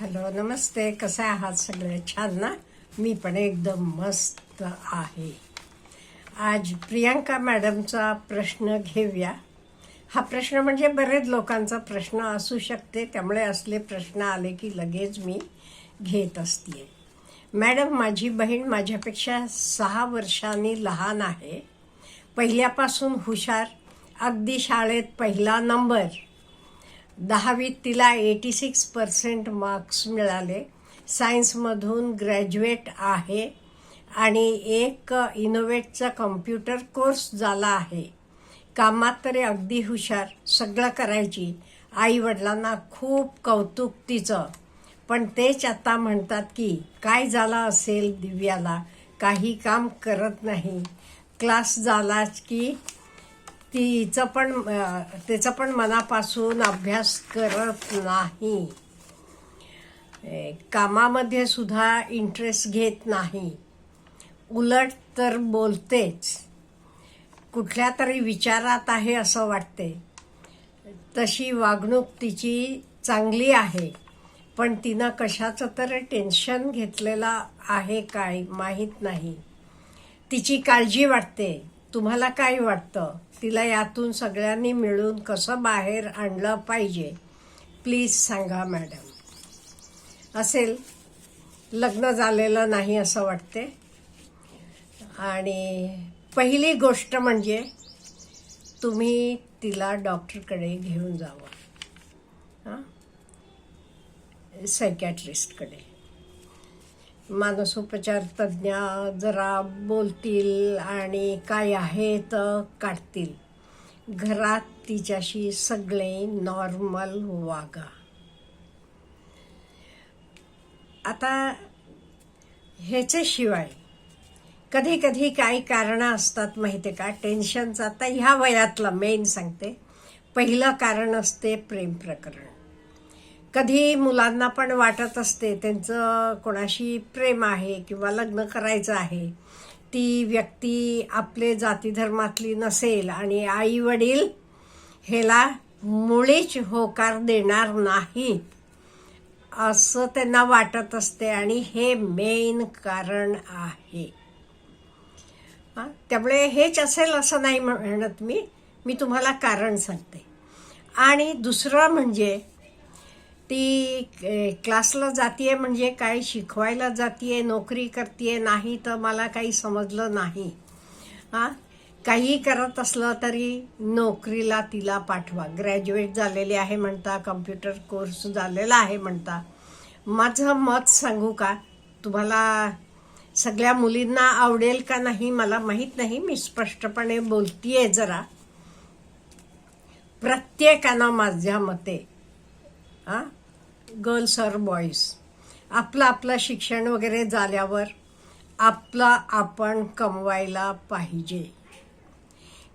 Hello नमस्ते. कसे आहात सगळे? छान ना? मी पण एकदम मस्त आहे. आज प्रियांका मॅडमचा प्रश्न घेऊया. हा प्रश्न म्हणजे बरेच लोकांचा प्रश्न असू शकते. त्यामुळे असले प्रश्न आले की लगेच मी घेत असते. मॅडम माझी बहीण माझ्यापेक्षा सहा वर्षांनी लहान आहे. पहिल्यापासून हुशार. अगदी शाळेत पहिला नंबर. दहावीत तिला एटी सिक्स पर्सेंट मार्क्स मिळाले सायन्समधून ग्रॅज्युएट आहे आणि एक इनोवेटचा कम्प्युटर कोर्स झाला आहे. कामात तरी अगदी हुशार. सगळं करायची. आई वडिलांना खूप कौतुक तिचं. पण तेच आता म्हणतात की काय झालं असेल दिव्याला? काही काम करत नाही. क्लास झालाच की तिचं पण अं, त्याचं पण मनापासून अभ्यास करत नाही. कामामध्ये सुद्धा इंटरेस्ट घेत नाही. उलट तर बोलतेच. कुठल्या तरी विचारात आहे असं वाटते. तशी वागणूक तिची चांगली आहे. पण तिनं कशाचं तरी टेन्शन घेतलेलं आहे काय माहीत नाही. तिची काळजी वाटते. तुम्हाला काय वाटतं? तिला यातून सगळ्यांनी मिळून कसं बाहेर आणलं पाहिजे? प्लीज सांगा मॅडम. असेल लग्न झालेलं नाही असं वाटते. आणि पहिली गोष्ट म्हणजे तुम्ही तिला डॉक्टरकडे घेऊन जावं. हां? सायकॅट्रिस्टकडे. मानसोपचार तज्ज्ञ जरा बोलतील आणि काय आहे तर काढतील. घरात तिच्याशी सगळे नॉर्मल वागा. आता ह्याच्याशिवाय कधी कधी काही कारणं असतात माहिती आहे का टेन्शनचं आता ह्या वयातलं मेन सांगते. पहिलं कारण असते प्रेम प्रकरण. कधी मुलांना पण वाटत असते त्यांचं कोणाशी प्रेम आहे किंवा लग्न करायचं आहे ती व्यक्ती आपले जाती धर्मातली नसेल आणि आई वडील ह्याला मुळीच होकार देणार नाहीत असं त्यांना वाटत असते आणि हे मेन कारण आहे. त्यामुळे हेच असेल असं नाही म्हणत मी. मी तुम्हाला कारण सांगते. आणि दुसरं म्हणजे ती क्लासला जातीये म्हणजे काय शिकवायला जातीये नोकरी करतीये नाही तर मला काही समजलं नाही. हां? काही करत असलं तरी नोकरीला तिला पाठवा. ग्रॅज्युएट झालेली आहे म्हणता कम्प्युटर कोर्स झालेला आहे म्हणता. माझं मत सांगू का? तुम्हाला सगळ्या मुलींना आवडेल का नाही मला माहीत नाही. मी स्पष्टपणे बोलतीये जरा. प्रत्येकानं माझ्या मते. हां? गर्ल्स और बॉईज. आपलं आपलं शिक्षण वगैरे झाल्यावर आपला आपण कमवायला पाहिजे.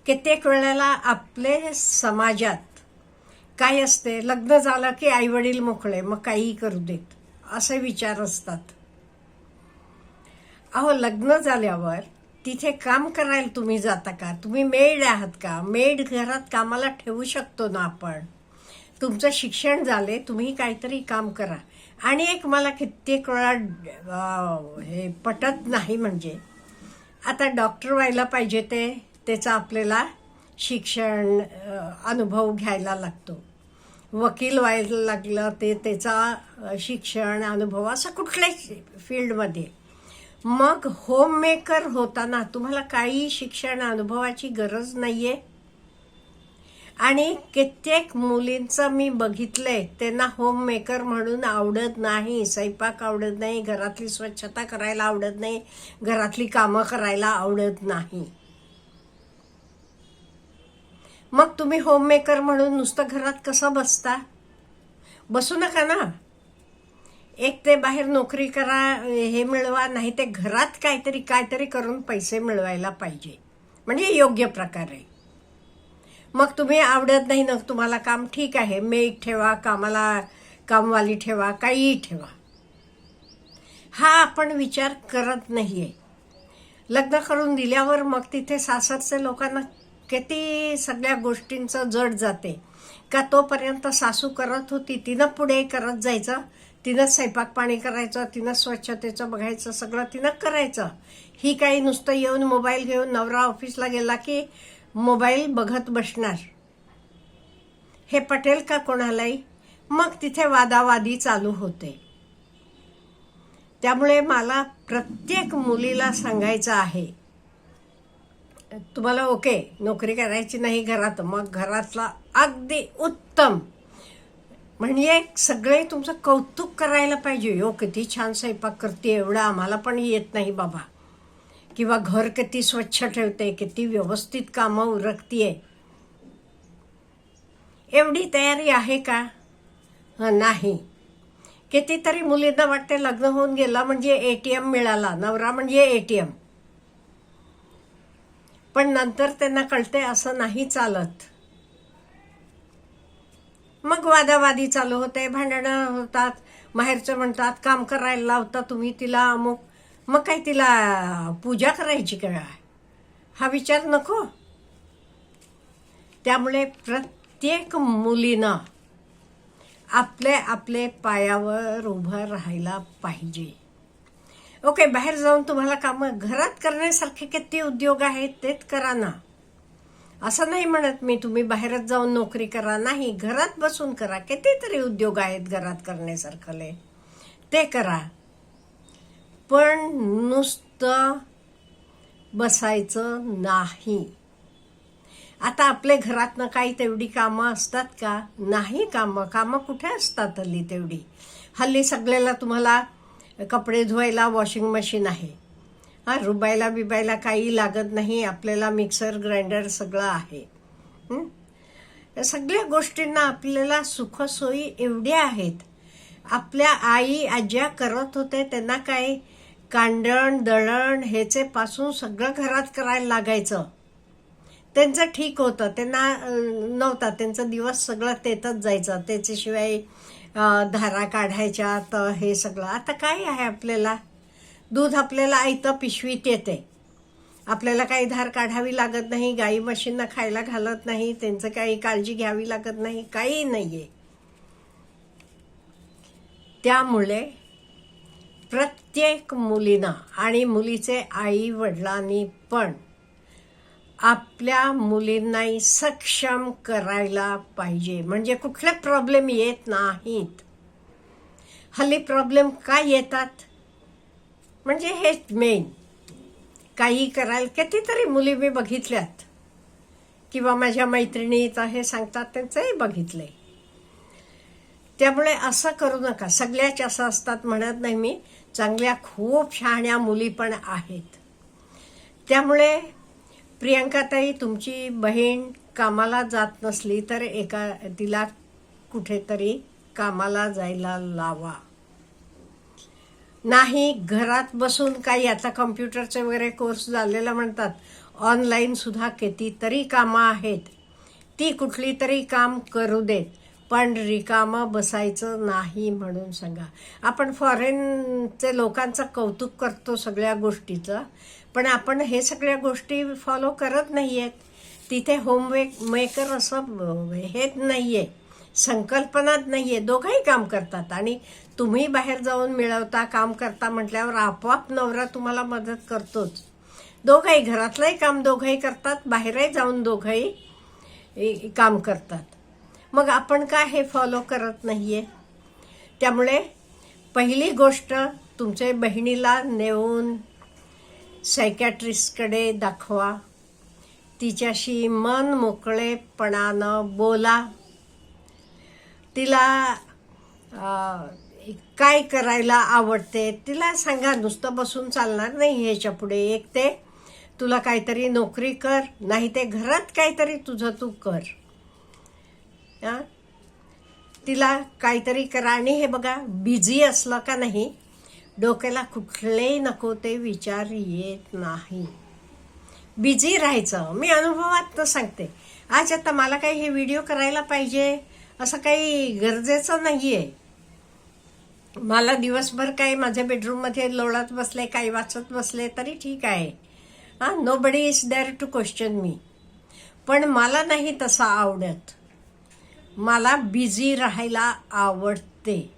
कित्येक वेळेला आपले समाजात काय असते? लग्न झालं की आई वडील मोकळे मग काहीही करू देत. असे विचार असतात. अहो लग्न झाल्यावर तिथे काम करायला तुम्ही जाता का? तुम्ही मेड आहात का? मेड घरात कामाला ठेवू शकतो ना आपण? तुमचं शिक्षण झाले तुम्ही काहीतरी काम करा. आणि एक मला कित्येक वेळा हे पटत नाही म्हणजे आता डॉक्टर व्हायला पाहिजे ते त्याचा आपल्याला शिक्षण अनुभव घ्यायला लागतो. वकील व्हायला लागलं ते त्याचा शिक्षण अनुभव असं कुठल्याच फील्डमध्ये. मग होममेकर होताना तुम्हाला काही शिक्षण अनुभवाची गरज नाही आहे आणि कित्येक मुलींचं मी बघितलंय. त्यांना होममेकर म्हणून आवडत नाही. स्वयंपाक आवडत नाही. घरातली स्वच्छता करायला आवडत नाही. घरातली कामं करायला आवडत नाही. मग तुम्ही होममेकर म्हणून नुसतं घरात कसं बसता? बसू नका ना. एक ते बाहेर नोकरी करा हे मिळवा नाही ते घरात काहीतरी काहीतरी करून पैसे मिळवायला पाहिजे. म्हणजे योग्य प्रकारे. मग तुम्ही आवडत नाही ना तुम्हाला काम ठीक आहे मेघ ठेवा कामाला कामवाली ठेवा काहीही ठेवा. हा आपण विचार करत नाही आहे लग्न करून दिल्यावर मग तिथे सासरचे लोकांना किती सगळ्या गोष्टींचं जड जाते. का तोपर्यंत सासू करत होती तिनं पुढे करत जायचं तिनं स्वयंपाक पाणी करायचं तिनं स्वच्छतेचं बघायचं सगळं तिनं करायचं. ही काही नुसतं येऊन मोबाईल घेऊन नवरा ऑफिसला गेला की मोबाईल बघत बसणार. हे पटेल का कोणालाही? मग तिथे वादावादी चालू होते. त्यामुळे मला प्रत्येक मुलीला सांगायचं आहे तुम्हाला ओके नोकरी करायची नाही घरात मग घरातला अगदी उत्तम. म्हणजे सगळे तुमचं कौतुक करायला पाहिजे. हो किती छान स्वयंपाक करते एवढं आम्हाला पण येत नाही बाबा. किंवा घर किती स्वच्छ ठेवते किती व्यवस्थित कामं उरकतीये. एवढी तयारी आहे का? नाही. कितीतरी मुलींना वाटते लग्न होऊन गेला म्हणजे ए टी एम मिळाला नवरा म्हणजे ए टी एम. पण नंतर त्यांना कळते असं नाही चालत. मग वादावादी चालू होते भांडणं होतात माहेरचं म्हणतात काम करायला लावता तुम्ही तिला अमुक. मग काय तिला पूजा करायची का हा विचार नको. त्यामुळे प्रत्येक मुलीनं आपले आपले पायावर उभं राहायला पाहिजे. ओके बाहेर जाऊन तुम्हाला कामं घरात करण्यासारखे किती उद्योग आहेत तेच करा ना. असं नाही म्हणत मी तुम्ही बाहेरच जाऊन नोकरी करा नाही घरात बसून करा. कितीतरी उद्योग आहेत घरात करण्यासारखले. ते करा. पण नुसतं बसायचं नाही. आता आपल्या घरातनं काही तेवढी कामं असतात का? नाही कामं. कामं कुठे असतात हल्ली तेवढी? हल्ली सगळ्याला तुम्हाला कपडे धुवायला वॉशिंग मशीन आहे. हा रुबायला बिबायला काही लागत नाही. आपल्याला मिक्सर ग्राइंडर सगळं आहे. सगळ्या गोष्टींना आपल्याला सुखसोयी एवढ्या आहेत. आपल्या आई आज्या करत होते त्यांना काय कांडण दळण ह्याचे पासून सगळं घरात करायला लागायचं. त्यांचं ठीक होतं. त्यांना नव्हता. त्यांचा दिवस सगळं तेतच जायचं. त्याच्याशिवाय धारा काढायच्या तर हे सगळं. आता काय आहे आपल्याला? दूध आपल्याला आयतं पिशवीत येते. आपल्याला काही धार काढावी लागत नाही गाई म्हशींना खायला घालत नाही त्यांचं काही काळजी घ्यावी लागत नाही काही नाहीये. त्यामुळे प्रत्येक मुलीनं आणि मुलीचे आई वडिलांनी पण आपल्या मुलींनाही सक्षम करायला पाहिजे. म्हणजे कुठले प्रॉब्लेम येत नाहीत. हल्ली प्रॉब्लेम काय येतात? म्हणजे हेच मेन काही करायला कितीतरी मुली मी बघितल्यात. किंवा माझ्या मैत्रिणीत हे सांगतात त्यांचंही बघितलंय. त्यामुळे असं करू नका. सगळ्याच असं असतात म्हणत नाही मी. चांगल्या खूप शहाण्या मुली पण आहेत. त्यामुळे प्रियंकाताई तुमची बहीण कामाला जात नसली तर एका तिला कुठेतरी कामाला जायला लावा. नाही घरात बसून काही आता कम्प्युटरचे वगैरे कोर्स झालेला म्हणतात. ऑनलाईन सुद्धा कितीतरी कामं आहेत. ती कुठली तरी काम करू देत. पण रिकामं बसायचं नाही म्हणून सांगा. आपण फॉरेनचे लोकांचं कौतुक करतो सगळ्या गोष्टीचं पण आपण हे सगळ्या गोष्टी फॉलो करत नाही आहेत तिथे होमवेक मेकर असं हेच नाही आहे संकल्पनाच नाही आहे दोघंही काम करतात. आणि तुम्ही बाहेर जाऊन मिळवता काम करता म्हटल्यावर आपोआप नवरा तुम्हाला मदत करतोच. दोघंही घरातलंही काम दोघंही करतात बाहेरही जाऊन दोघंही काम करतात. मग आपण काय हे फॉलो करत नाहीये? त्यामुळे पहिली गोष्ट तुमच्या बहिणीला नेऊन सायकॅट्रिस्टकडे दाखवा. तिच्याशी मन मोकळेपणानं बोला. तिला काय करायला आवडते? तिला सांगा नुसतं बसून चालणार नाही ह्याच्या पुढे एक ते. तुला काहीतरी नोकरी कर नाही ते घरात काहीतरी तुझं तू कर. हां? तिला काहीतरी करा आणि हे बघा बिझी असलं का नाही डोक्याला कुठलेही नको ते विचार येत नाही. बिझी राहायचं. मी अनुभवात सांगते. आज आता मला काही हे व्हिडिओ करायला पाहिजे असं काही गरजेचं नाही आहे मला दिवसभर काही माझ्या बेडरूममध्ये लोळत बसले काही वाचत बसले तरी ठीक आहे. हां nobody is there to question मी पण मला नाही तसं आवडत. मला बिझी राहायला आवडते.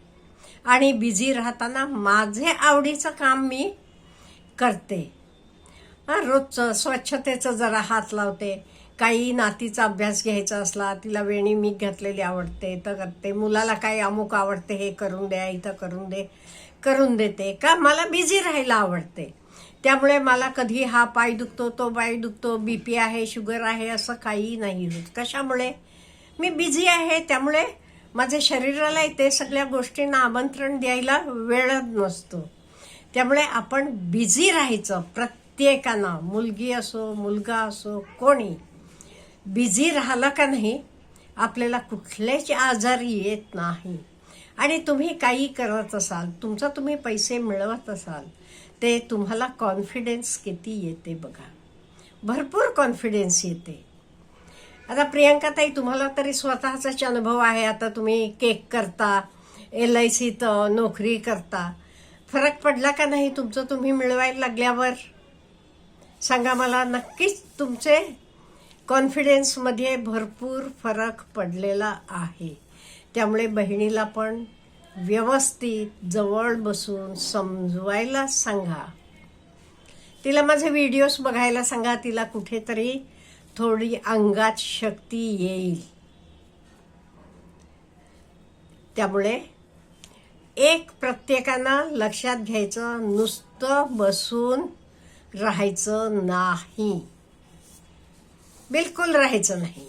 आणि बिझी राहताना माझे आवडीचं काम मी करते. रोजचं स्वच्छतेचं जरा हात लावते. काही नातीचा अभ्यास घ्यायचा असला तिला वेणी मी घातलेली आवडते तर करते. मुलाला काही अमुक आवडते हे करून द्या इथं करून दे करून देते. का मला बिझी राहायला आवडते. त्यामुळे मला कधी हा पाय दुखतो तो पाय दुखतो बी पी आहे शुगर आहे असं काही नाही होत. कशामुळे? मी बिझी आहे त्यामुळे माझ्या शरीराला ते सगळ्या गोष्टींना आमंत्रण द्यायला वेळच नसतो. त्यामुळे आपण बिझी राहायचं प्रत्येकानं मुलगी असो मुलगा असो कोणी. बिझी राहिलं का नाही आपल्याला कुठलेच आजार येत नाही. आणि तुम्ही काही करत असाल तुमचा तुम्ही पैसे मिळवत असाल ते तुम्हाला कॉन्फिडन्स किती येते बघा. भरपूर कॉन्फिडन्स येते. आता प्रियंकाताई तुम्हाला तरी स्वतःचाच अनुभव आहे. आता तुम्ही केक करता एल आय सीत नोकरी करता. फरक पडला का नाही तुमचं? तुम्ही मिळवायला लागल्यावर? सांगा मला नक्कीच तुमचे कॉन्फिडन्समध्ये भरपूर फरक पडलेला आहे. त्यामुळे बहिणीला पण व्यवस्थित जवळ बसून समजवायला सांगा. तिला माझे व्हिडिओज बघायला सांगा. तिला कुठेतरी थोडी अंगात शक्ती येईल. त्यामुळे एक प्रत्येकानं लक्षात घ्यायचं नुसतं बसून राहायचं नाही. बिलकुल राहायचं नाही.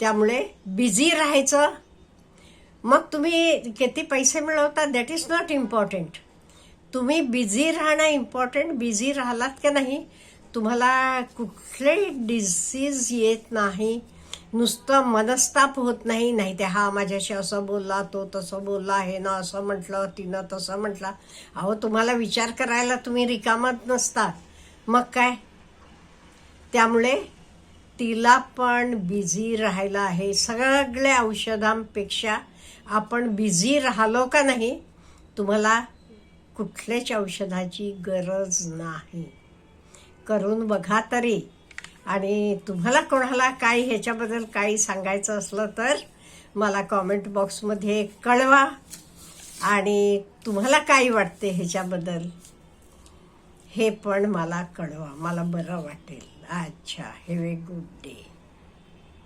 त्यामुळे बिझी राहायचं. मग तुम्ही किती पैसे मिळवता दॅट इज नॉट इम्पॉर्टंट तुम्ही बिझी राहणं इम्पॉर्टंट बिझी राहिलात का नाही? तुम्हाला कुठलेही डिसीज येत नाही नुसतं मनस्ताप होत नाही नाही ते हा माझ्याशी असं बोलला तो तसं बोलला हे ना असं म्हटलं तिनं तसं म्हटलं. अहो तुम्हाला विचार करायला तुम्ही रिकामत नसता मग काय? त्यामुळे तिला पण बिझी राहायला आहे. सगळ्या औषधांपेक्षा आपण बिझी राहिलो का नाही तुम्हाला कुठल्याच औषधाची गरज नाही. करून बघा तरी. आणि तुम्हाला कोणाला काही ह्याच्याबद्दल काही सांगायचं असलं तर मला कॉमेंट बॉक्समध्ये कळवा. आणि तुम्हाला काय वाटते ह्याच्याबद्दल? हे पण मला कळवा. मला बरं वाटेल. अच्छा हॅव ए गुड डे